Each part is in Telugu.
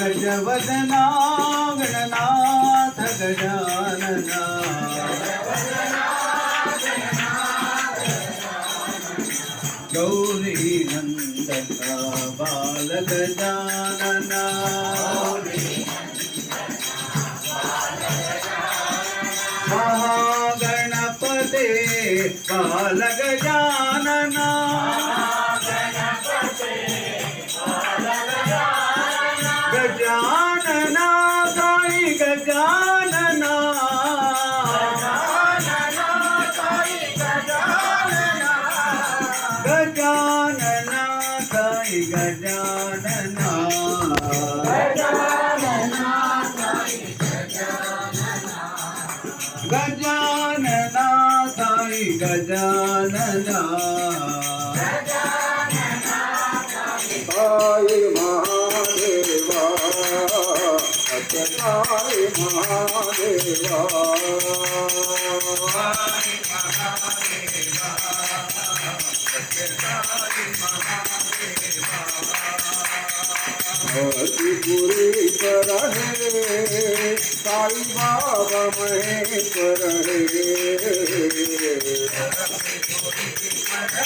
गजवदना गणनाथ गजानना गौरी नन्दना बाल गजानना महागणपते बाल गजानना गजानना साई महादेवा साई महादेवा हरि पूरी है। Sai Baba Maheshwar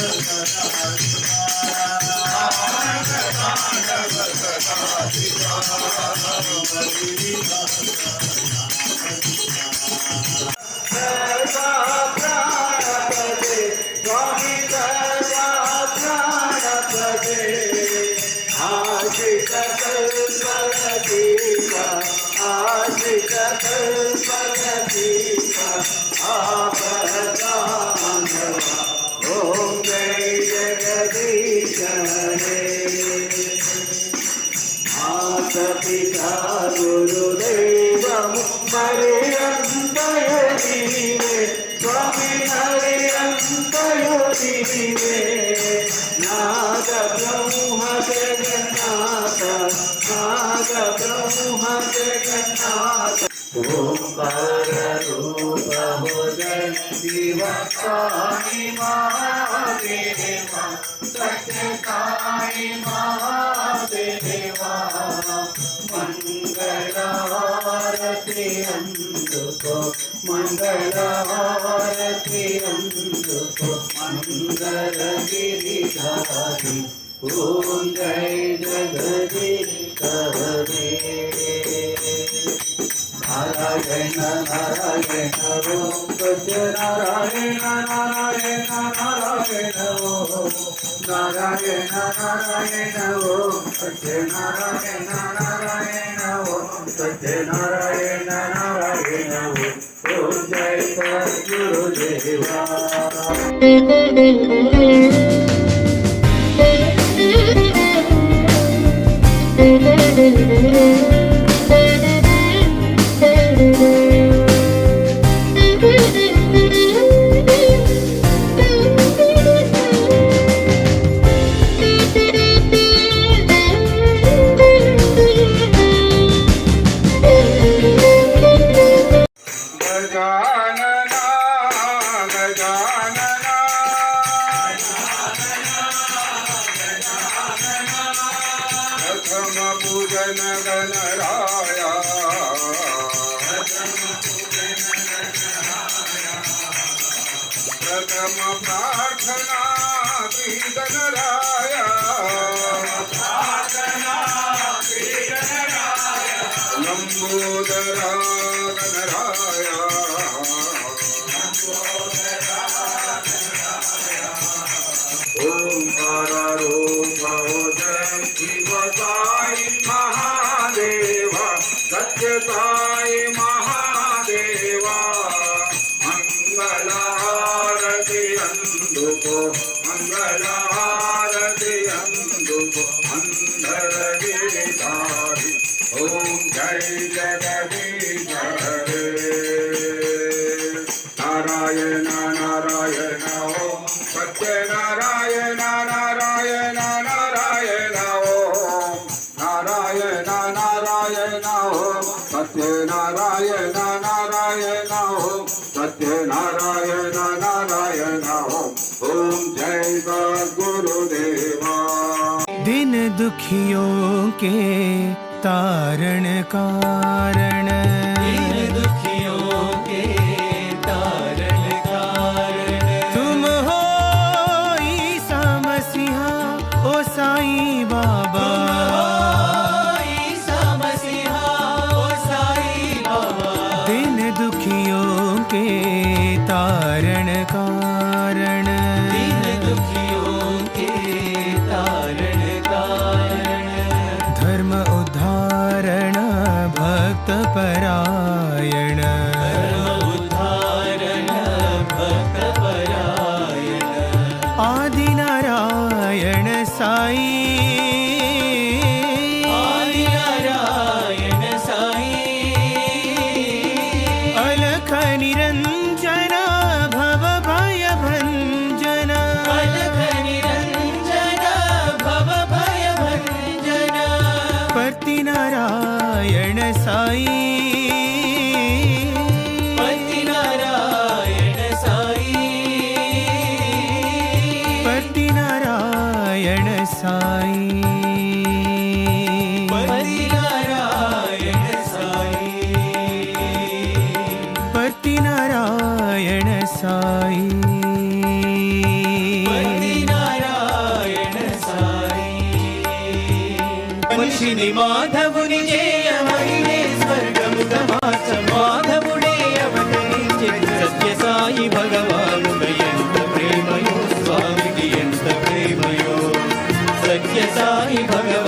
Thank you. ब्रह्म जगन्नाथ नाग ब्रह्म जगन्नाथ ओंकार रूप भोजन शिव स्वामी महादेवा मंगलारती अंधको मंगलारती अंधको ஓம் கை ஜகதி கவே நாராயண நாராயண ஓம் பத்ய நாராயண நாராயண நாராயண ஓம் நாராயண நாராயண ஓம் பத்ய நாராயண நாராயண ஓம் பத்ய நாராயண நாராயண ஓம் ஓம் ஜெய குரு தேவா జగతమ ప్రార్థనా ప్రీతనరాయ ప్రార్థనా ప్రీతనరాయ गिरिधारी ओम जय जगदीश हरे नारायण नारायण ओम सत्यनारायण नारायण नारायण ओम नारायण नारायण ओम सत्यनारायण नारायण ओम सत्यनारायण नारायण ओम ओम दिन दुखियों के तारण कारण। दुखियों के तारण कारण। तुम हो ईसा मसीहा ओ साईं बाबा। ईसा मसीहा ओ साईं बाबा। दिन दुखियों के तारण कारण। दीन दुखियों के तारण भक्त మనిషిని మాధవుని చేయమైనే స్వర్గముగ మార్చ మాధవుడే అవతరించే. సత్య సాయి భగవాను ఎంత ప్రేమయో స్వామికి ఎంత ప్రేమయో. సత్య సాయి భగవాన్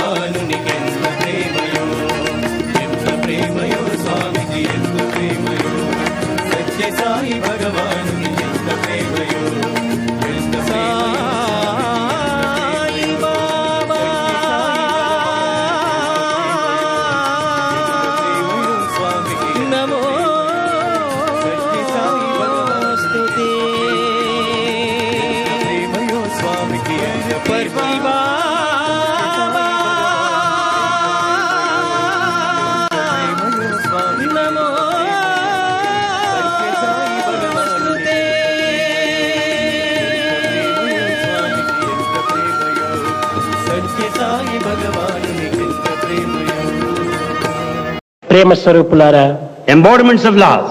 ప్రేమ స్వరూపులారా embodiments of love.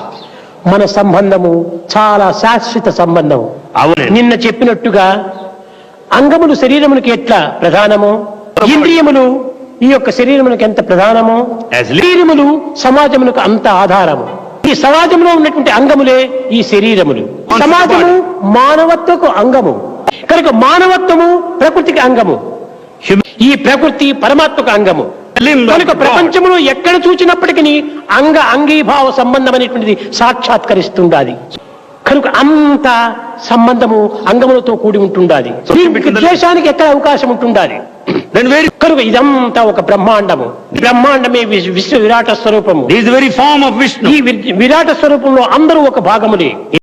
మన సంబంధము చాలా శాశ్వత సంబంధం అవునండి. నిన్న చెప్పినట్టుగా అంగములు శరీరమునికి ఎట్లా ప్రధానమో? ఇంద్రియములు ఈ యొక్క శరీరములకు ఎంత ప్రధానమో? శరీరములు సమాజములకు అంత ఆధారము. ఈ సమాజంలో ఉన్నటువంటి అంగములే ఈ శరీరములు. సమాజము మానవత్వకు అంగము. కనుక మానవత్వము ప్రకృతికి అంగము. ఈ ప్రకృతి పరమాత్మకు అంగము. కనుక. ప్రపంచంలో ఎక్కడ చూచినప్పటికీ అంగ అంగీభావ సంబంధం అనేటువంటిది సాక్షాత్కరిస్తుండాలి కనుక అంత సంబంధము అంగములతో కూడి ఉంటుండాలి. ద్వేషానికి ఎక్కడ అవకాశం ఉంటుండాలి? కనుక ఇదంతా ఒక బ్రహ్మాండము. బ్రహ్మాండమే విశ్వ విరాట స్వరూపము. Is the very form of Vishnu. ఈ విరాట స్వరూపంలో అందరూ ఒక భాగములే.